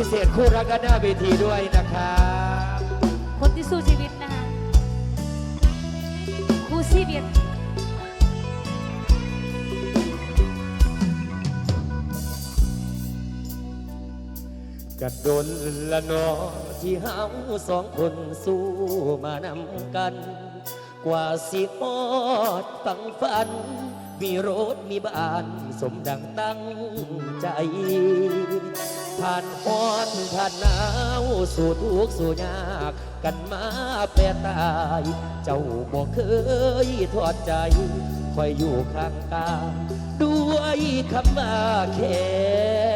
พิเศษคู่รักกันหน้าเวทีด้วยนะครับคนที่สู้ชีวิตนะคะครูชีวิตกระดนละเนอที่เฮาสองคนสู้มานำกัน กว่าสิฮอดฝังฝัน มีรถมีบ้านสมดังตั้งใจ ผ่านฮอนผ่านหนาวสู่ทุกสู่ยาก กันมาแปรตาย เจ้าบอกเคยทอดใจ คอยอยู่ข้างกายด้วยคำว่าแค่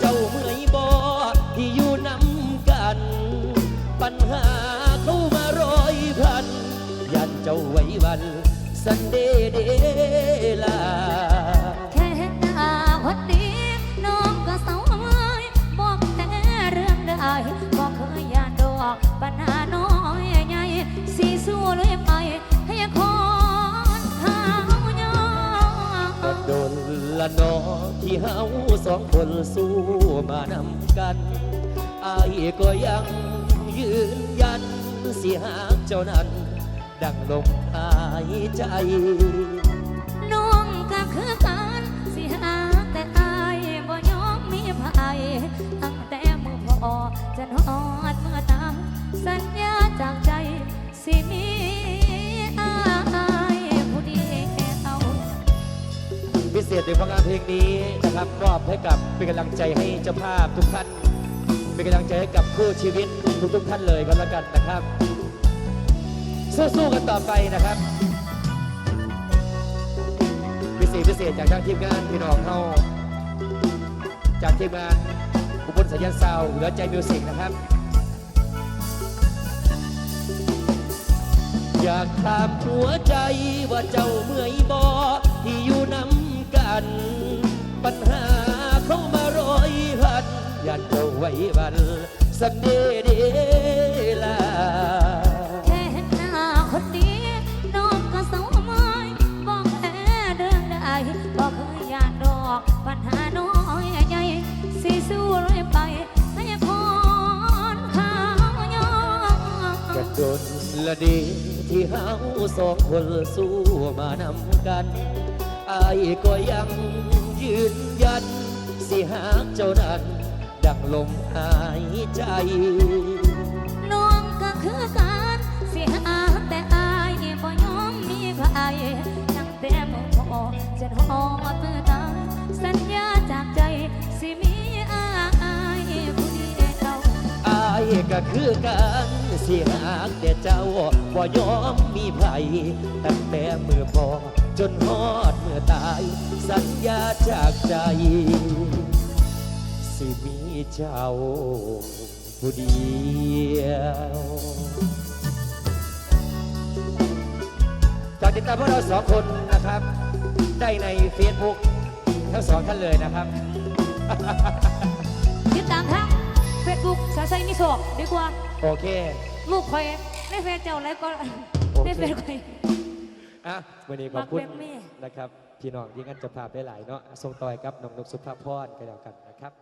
เจ้าเมื่อยบ่ที่อยู่นำกัน ปัญหาเข้ามาร้อยพันยันเจ้าไว้วัน สันเดเดลา แค่เห็นหน้าคนดีน้องก็เศร้าเมื่อยบอกแต่เรื่องไดบอกเคยยานดอกปั ละนอที่เฮาสองคนสู้มานำกันอายก็ยังยืนยันสิหากเจ้านั้น ดังลมหายใจ พิเศษในผลงานเพลงนี้นะครับมอบให้กับเป็นกำลังใจให้เจ้าภาพทุกท่าน เป็นกำลังใจให้กับคู่ชีวิตทุกทุกๆท่านเลยก็แล้วกันนะครับ สู้ๆกันต่อไปนะครับพิเศษพิเศษจากทางทีมงานพี่น้องเขาจากทีมงานอุบลสัญญาณซาวเหลือใจมิวสิกนะครับ อยากถามหัวใจว่าเจ้าเมื่อยบอ ว้วันสักเดเดลาแค่เห็นหน้าคนดีน้องก็เศร้าเมื่อยบอกแค่เรื่องใดบอกเคยยานดอกปัญหาน้อยใหญ่สิสู้เรื่อยไปให้คนเขายอมกระโดดละดีที่เฮาสองคนสู้มานำกันอายก็ยังยืนยัน สิหากเจ้านั้น ดังลมหายใจ น้องก็คือการสิหาแต่อายบ่ยอมมีใครตั้งแต่มือพอจนหอดมือตายสัญญาจากใจสิมีอายผู้เดียวอายก็คือกันสิหากแต่เจ้าบ่ยอมมีไผตั้งแต่มือพอจนฮอดเมื่อตาย สัญญาจากใจ สิมีเจ้าผู้เดียวฝากติดตามพวกเราสองคนนะครับ ได้ใน Facebook ทั้งสองท่านเลยนะครับ ติดตามทางเฟซบุ๊กสาใสมิโซะดีกว่าโอเค ลูกคอยในเฟซเจ้าแล้วก็โอเค ในเฟซคอย อะวันนี้ขอบคุณมักแบบนี้ นะครับ พี่น้องที่งั้นจะพาไปหลายเนาะส่งต่อยกับน้องนุกสุภาพรกันแล้วกันนะครับ